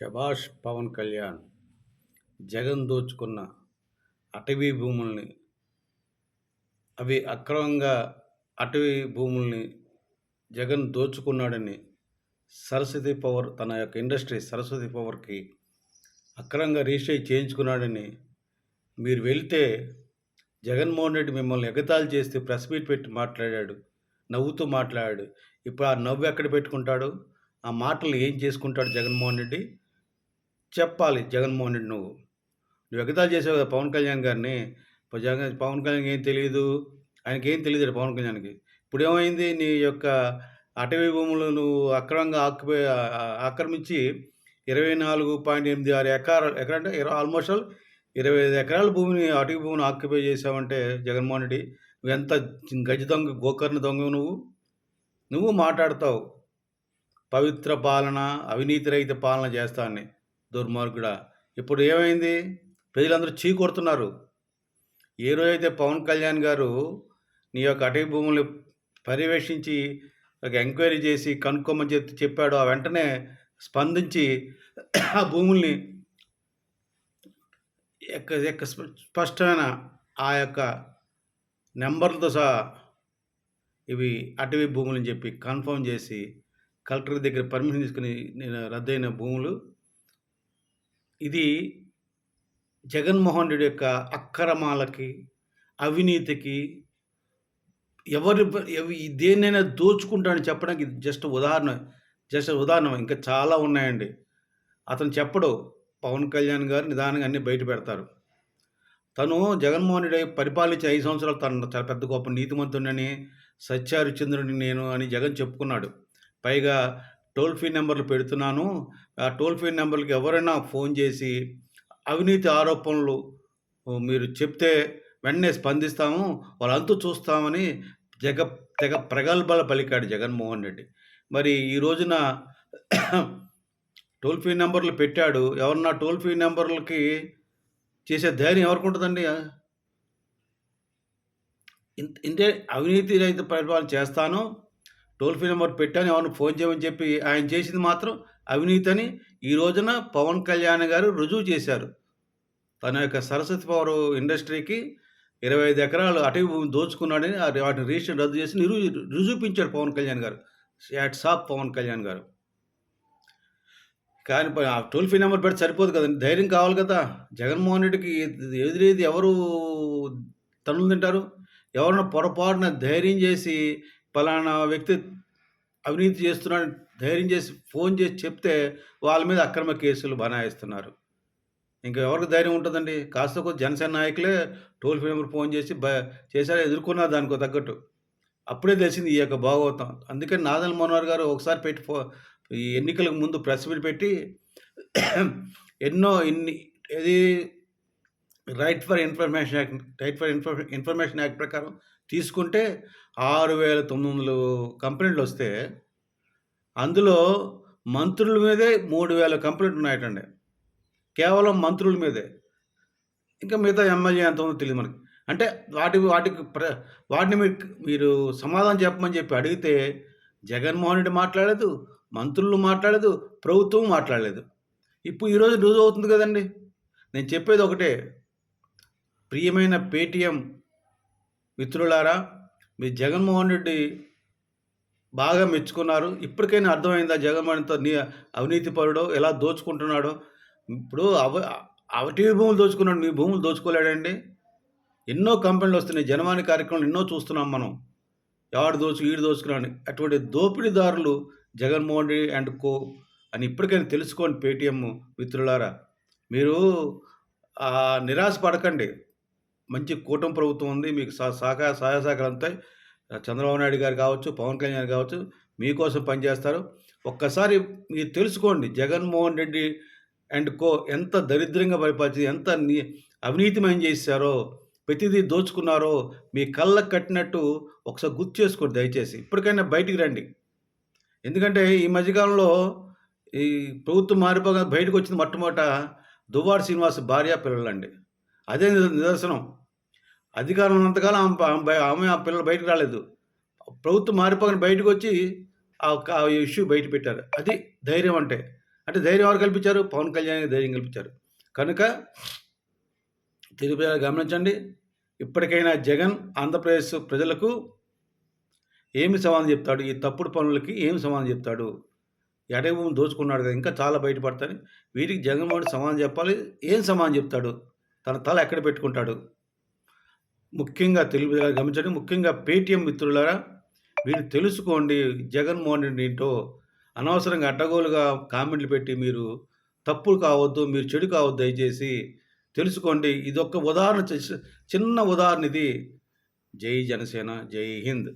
శభాష్ పవన్ కళ్యాణ్ జగన్ దోచుకున్న అటవీ భూముల్ని అవి అక్రమంగా అటవీ భూముల్ని జగన్ దోచుకున్నాడని సరస్వతి పవర్ తన యొక్క ఇండస్ట్రీ సరస్వతి పవర్కి అక్రమంగా రిజిస్టర్ చేయించుకున్నాడని మీరు వెళ్తే జగన్మోహన్ రెడ్డి మిమ్మల్ని ఎగతాళి చేస్తే ప్రెస్ మీట్ పెట్టి మాట్లాడాడు నవ్వుతూ మాట్లాడాడు. ఇప్పుడు ఆ నవ్వు ఎక్కడ పెట్టుకుంటాడు? ఆ మాటలు ఏం చేసుకుంటాడు జగన్మోహన్ రెడ్డి? చెప్పాలి జగన్మోహన్ రెడ్డి నువ్వు. నువ్వు ఎగతాలు చేసావు కదా పవన్ కళ్యాణ్ గారిని. జగన్ పవన్ కళ్యాణ్ ఏం తెలియదు ఆయనకి ఏం తెలియదు పవన్ కళ్యాణ్కి? ఇప్పుడు ఏమైంది నీ యొక్క అటవీ భూములు నువ్వు అక్రమంగా ఆక్యుపై ఆక్రమించి ఇరవై నాలుగు పాయింట్ ఎనిమిది ఆరు ఎకరాలు ఎకరంటే ఇరవై ఆల్మోస్ట్ ఆల్ ఇరవై ఐదు ఎకరాల భూమిని అటవీ భూమిని ఆక్యుపై చేసావంటే జగన్మోహన్ రెడ్డి నువ్వు ఎంత గజ దొంగ గోకర్ణ దొంగ నువ్వు? నువ్వు మాట్లాడతావు. పవిత్ర పాలన అవినీతి రహిత పాలన చేస్తానని. దుర్మార్గుడా. ఇప్పుడు ఏమైంది? ప్రజలందరూ చీ కొడుతున్నారు. ఏ రోజైతే పవన్ కళ్యాణ్ గారు నీ యొక్క అటవీ భూములు పర్యవేక్షించి ఒక ఎంక్వైరీ చేసి కనుక్కోమని చెప్పి చెప్పాడు ఆ వెంటనే స్పందించి ఆ భూముల్ని యొక్క యొక్క స్ప- స్పష్టమైన ఆ యొక్క నెంబర్లతో సహా ఇవి అటవీ భూములని చెప్పి కన్ఫర్మ్ చేసి కలెక్టర్ దగ్గర పర్మిషన్ తీసుకుని నేను రద్దయిన భూములు ఇది జగన్మోహన్ రెడ్డి యొక్క అక్రమాలకి అవినీతికి ఎవరి దేన్నైనా దోచుకుంటాడని చెప్పడానికి జస్ట్ ఉదాహరణ జస్ట్ ఉదాహరణ. ఇంకా చాలా ఉన్నాయండి. అతను చెప్పడు పవన్ కళ్యాణ్ గారు నిదానంగా అన్నీ బయట పెడతారు. తను జగన్మోహన్ రెడ్డి పరిపాలించే ఐదు సంవత్సరాలు తను చాలా పెద్ద గొప్ప నీతిమంతుడని సత్యహరిచంద్రుడిని నేను అని జగన్ చెప్పుకున్నాడు. పైగా టోల్ ఫ్రీ నెంబర్లు పెడుతున్నాను. ఆ టోల్ ఫ్రీ నెంబర్కి ఎవరైనా ఫోన్ చేసి అవినీతి ఆరోపణలు మీరు చెప్తే వెంటనే స్పందిస్తాము. వాళ్ళంతా చూస్తామని జగ తెగ ప్రగల్భాలు పలికాడు జగన్మోహన్ రెడ్డి. మరి ఈ రోజున టోల్ ఫ్రీ నెంబర్లు పెట్టాడు. ఎవరన్నా టోల్ ఫ్రీ నెంబర్లకి చేసే ధైర్యం ఎవరికి ఉంటుందండి? ఇంతే అవినీతి రహిత పరిపాలన చేస్తాను. టోల్ ఫ్రీ నెంబర్ పెట్టాను ఎవరిని ఫోన్ చేయమని చెప్పి ఆయన చేసింది మాత్రం అవినీతి అని ఈ రోజున పవన్ కళ్యాణ్ గారు రుజువు చేశారు. తన యొక్క సరస్వతి పవర్ ఇండస్ట్రీకి ఇరవై ఐదు ఎకరాలు అటవీ భూమి దోచుకున్నాడని వాటిని రిజిస్టర్ రద్దు చేసి నిరూ రుజువుపించాడు పవన్ కళ్యాణ్ గారు. యాట్ సాప్ పవన్ కళ్యాణ్ గారు. కానీ ఆ టోల్ ఫ్రీ నెంబర్ పెడితే సరిపోదు కదండి ధైర్యం కావాలి కదా. జగన్మోహన్ రెడ్డికి ఎదురేది ఎవరు తనులు తింటారు? ఎవరైనా పొరపాటున ధైర్యం చేసి పలానా వ్యక్తి అవినీతి చేస్తున్నాడు ధైర్యం చేసి ఫోన్ చేసి చెప్తే వాళ్ళ మీద అక్రమ కేసులు బనాయిస్తున్నారు. ఇంకా ఎవరికి ధైర్యం ఉంటుందండి? కాస్త కొద్ది జనసేన నాయకులే టోల్ ఫ్రీ నెంబర్ ఫోన్ చేసి బ చేశారు ఎదుర్కొన్నారు దానికో తగ్గట్టు. అప్పుడే తెలిసింది ఈ యొక్క భాగవతం. అందుకని నాదల్ మనోహర్ గారు ఒకసారి పెట్టి ఫో ఈ ఎన్నికలకు ముందు ప్రెస్ మీట్ పెట్టి ఎన్నో ఇన్ని ఇది right for information act right for info information act ప్రకారం తీసుకుంటే ఆరు వేల తొమ్మిది వందలు కంప్లైంట్లు వస్తే అందులో మంత్రుల మీదే మూడు వేల కంప్లైంట్ ఉన్నాయటండి. కేవలం మంత్రుల మీదే. ఇంకా మిగతా ఎమ్మెల్యే ఎంత ఉందో తెలియదు మనకి. అంటే వాటి వాటికి ప్ర వాటిని మీరు మీరు సమాధానం చెప్పమని చెప్పి అడిగితే జగన్మోహన్ రెడ్డి మాట్లాడలేదు మంత్రులు మాట్లాడలేదు ప్రభుత్వం మాట్లాడలేదు. ఇప్పుడు ఈరోజు న్యూస్ అవుతుంది కదండి. నేను చెప్పేది ఒకటే. ప్రియమైన పేటీఎం మిత్రులారా మీ జగన్మోహన్ రెడ్డి బాగా మెచ్చుకున్నారు. ఇప్పటికైనా అర్థమైందా జగన్మోహన్తో నీ అవినీతి పరుడో ఎలా దోచుకుంటున్నాడో? ఇప్పుడు అవ అవటి భూములు దోచుకున్నాడు మీ భూములు దోచుకోలేడండి. ఎన్నో కంపెనీలు వస్తున్నాయి జనవాణి కార్యక్రమాలు ఎన్నో చూస్తున్నాం మనం. ఎవడు దోచు ఈడు దోచుకున్నాడు అటువంటి దోపిడీదారులు జగన్మోహన్ రెడ్డి అండ్ కో అని ఇప్పటికైనా తెలుసుకోండి పేటీఎం మిత్రులారా. మీరు నిరాశ పడకండి మంచి కూటమి ప్రభుత్వం ఉంది. మీకు సహ సహకార సహాయ సహకారాలు అంతా చంద్రబాబు నాయుడు గారు కావచ్చు పవన్ కళ్యాణ్ కావచ్చు మీకోసం పనిచేస్తారు. ఒక్కసారి మీరు తెలుసుకోండి. జగన్మోహన్ రెడ్డి అండ్ కో ఎంత దరిద్రంగా పరిపాలించి ఎంత అవినీతిమయం చేశారో ప్రతిదీ దోచుకున్నారో మీ కళ్ళకు కట్టినట్టు ఒకసారి గుర్తు చేసుకోండి దయచేసి. ఇప్పటికైనా బయటికి రండి. ఎందుకంటే ఈ మధ్యకాలంలో ఈ ప్రభుత్వం మారిపోగా బయటకు వచ్చింది మొట్టమొదట దువ్వాడ శ్రీనివాస్ భార్య పిల్లలండి. అదే నిదర్శనం. అధికారం ఉన్నంతకాలం ఆమె ఆమె ఆమె ఆ పిల్లలు బయటకు రాలేదు. ప్రభుత్వం మారిపోగానే బయటకు వచ్చి ఆ ఆ ఇష్యూ బయట పెట్టారు. అది ధైర్యం అంటే. అంటే ధైర్యం ఎవరు కల్పించారు? పవన్ కళ్యాణ్ ధైర్యం కల్పించారు. కనుక తెలుగు గమనించండి. ఇప్పటికైనా జగన్ ఆంధ్రప్రదేశ్ ప్రజలకు ఏమి సమాధానం చెప్తాడు? ఈ తప్పుడు పనులకి ఏమి సమాధానం చెప్తాడు? ఎడగ భూమి దోచుకున్నాడు కదా ఇంకా చాలా బయటపడతాను వీటికి జగన్మోహన్ సమాధానం చెప్పాలి. ఏం సమాధానం చెప్తాడు? తన తల ఎక్కడ పెట్టుకుంటాడు? ముఖ్యంగా తెలుగు గమనించండి ముఖ్యంగా పేటీఎం మిత్రులారా మీరు తెలుసుకోండి జగన్మోహన్ రెడ్డి ఏంటో. అనవసరంగా అడ్డగోలుగా కామెంట్లు పెట్టి మీరు తప్పులు కావద్దు మీరు చెడు కావద్దు దయచేసి తెలుసుకోండి. ఇదొక ఉదాహరణ చిన్న ఉదాహరణ ఇది. జై జనసేన జై హింద్.